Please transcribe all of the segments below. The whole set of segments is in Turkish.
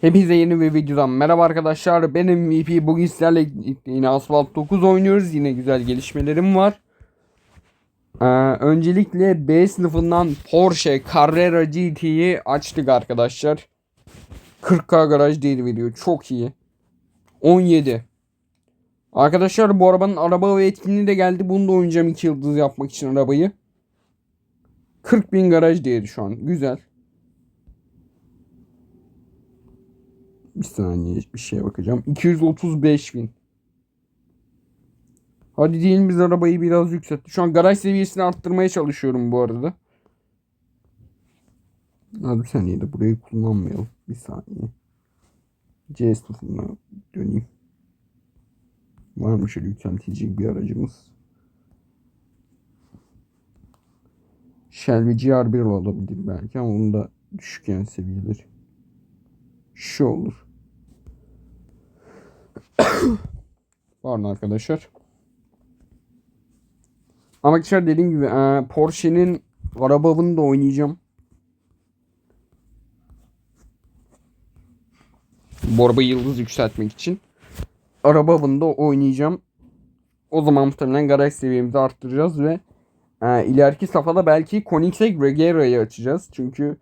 Hepinize yeni bir videodan merhaba arkadaşlar. Benim VP bugün sizlerle yine Asphalt 9 oynuyoruz. Yine güzel gelişmelerim var. Ee, öncelikle B sınıfından Porsche Carrera GT'yi açtık arkadaşlar. 40k garaj değeri veriyor. Çok iyi. 17. Arkadaşlar bu arabanın araba ve etkinliği de geldi. Bunu da oynayacağım 2 yıldız yapmak için arabayı. 40.000 garaj değeri şu an. Güzel. Bir saniye bir şeye bakacağım. 235 bin. Hadi diyelim biz arabayı biraz yükseltti. Şu an garaj seviyesini arttırmaya çalışıyorum bu arada. Hadi bir saniye de burayı kullanmayalım. Bir saniye. C sınıfına döneyim. Var mı şöyle yükseltici bir aracımız? Shelby GR1 olabilir belki ama onun da düşük yani seviyeleri. Şu olur. Pardon arkadaşlar. Ama arkadaşlar dediğim gibi e, Porsche'nin arabamını da oynayacağım. Arabayı yıldız yükseltmek için. Arabamını da oynayacağım. O zaman muhtemelen garaj seviyemizi arttıracağız ve e, ileriki safhada belki Koenigsegg Regera'yı açacağız. Çünkü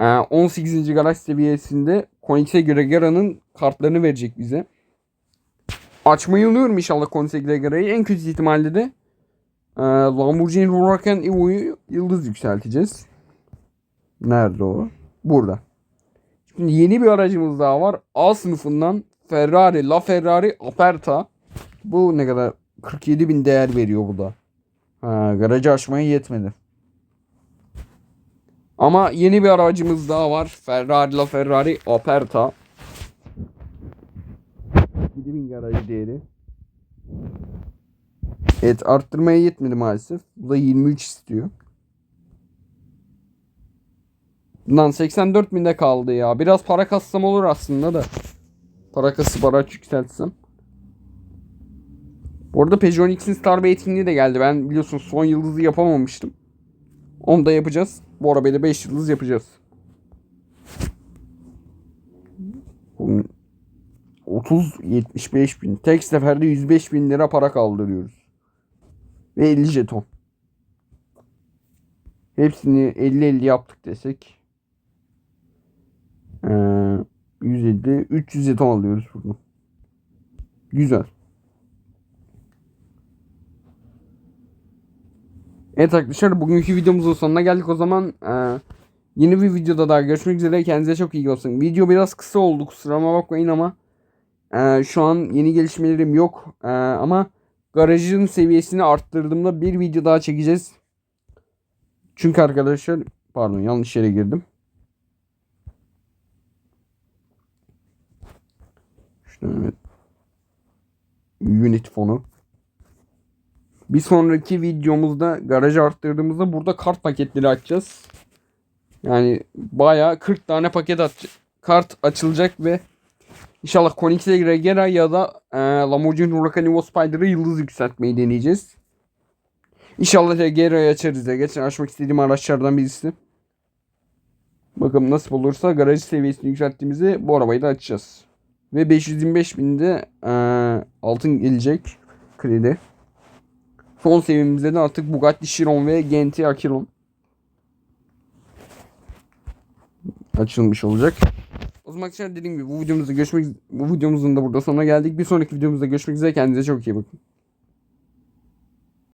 e, 18. garaj seviyesinde Koenigsegg Regera'nın kartlarını verecek bize. Açmayı umuyorum inşallah Koenigsegg Regera'yı. En kötü ihtimalle de e, Lamborghini Huracan Evo'yu yıldız yükselteceğiz. Nerede o? Burada. Şimdi yeni bir aracımız daha var. A sınıfından Ferrari, La Ferrari Aperta. Bu ne kadar? 47 bin değer veriyor bu da. Ha, garajı açmaya yetmedi. Ama yeni bir aracımız daha var. Ferrari La Ferrari Aperta. 7000 garaj değeri. Evet arttırmaya yetmedi maalesef. Bu da 23 istiyor. Lan 84 binde kaldı ya. Biraz para kassam olur aslında da. Para kasıp araç yükseltsem. Bu arada Peugeot X'in Star Bey etkinliği de geldi. Ben biliyorsun son yıldızı yapamamıştım. Onu da yapacağız. Bu arabayı da 5 yıldız yapacağız. 30-75 bin. Tek seferde 105 bin lira para kaldırıyoruz. Ve 50 jeton. Hepsini 50-50 yaptık desek. Ee, 150 300 jeton alıyoruz bunu. Güzel. Evet arkadaşlar bugünkü videomuzun sonuna geldik o zaman. Ee, yeni bir videoda daha görüşmek üzere. Kendinize çok iyi olsun. Video biraz kısa oldu kusuruma bakmayın ama e, şu an yeni gelişmelerim yok. E, ama garajın seviyesini arttırdığımda bir video daha çekeceğiz. Çünkü arkadaşlar pardon yanlış yere girdim. Şuradan evet. Unit fonu. Bir sonraki videomuzda garajı arttırdığımızda burada kart paketleri açacağız. Yani bayağı 40 tane paket aç kart açılacak ve inşallah Koenigsegg Regera ya da e, Lamborghini Huracan Evo Spider'ı yıldız yükseltmeyi deneyeceğiz. İnşallah Regera'yı açarız ya. Geçen açmak istediğim araçlardan birisi. Bakalım nasıl olursa garaj seviyesini yükselttiğimizde bu arabayı da açacağız. Ve 525 binde e, altın gelecek kredi. Son seviyemizde de artık Bugatti Chiron ve Genti Achiron açılmış olacak. O zaman arkadaşlar dediğim gibi bu videomuzda görüşmek bu videomuzun da burada sonuna geldik. Bir sonraki videomuzda görüşmek üzere. Kendinize çok iyi bakın.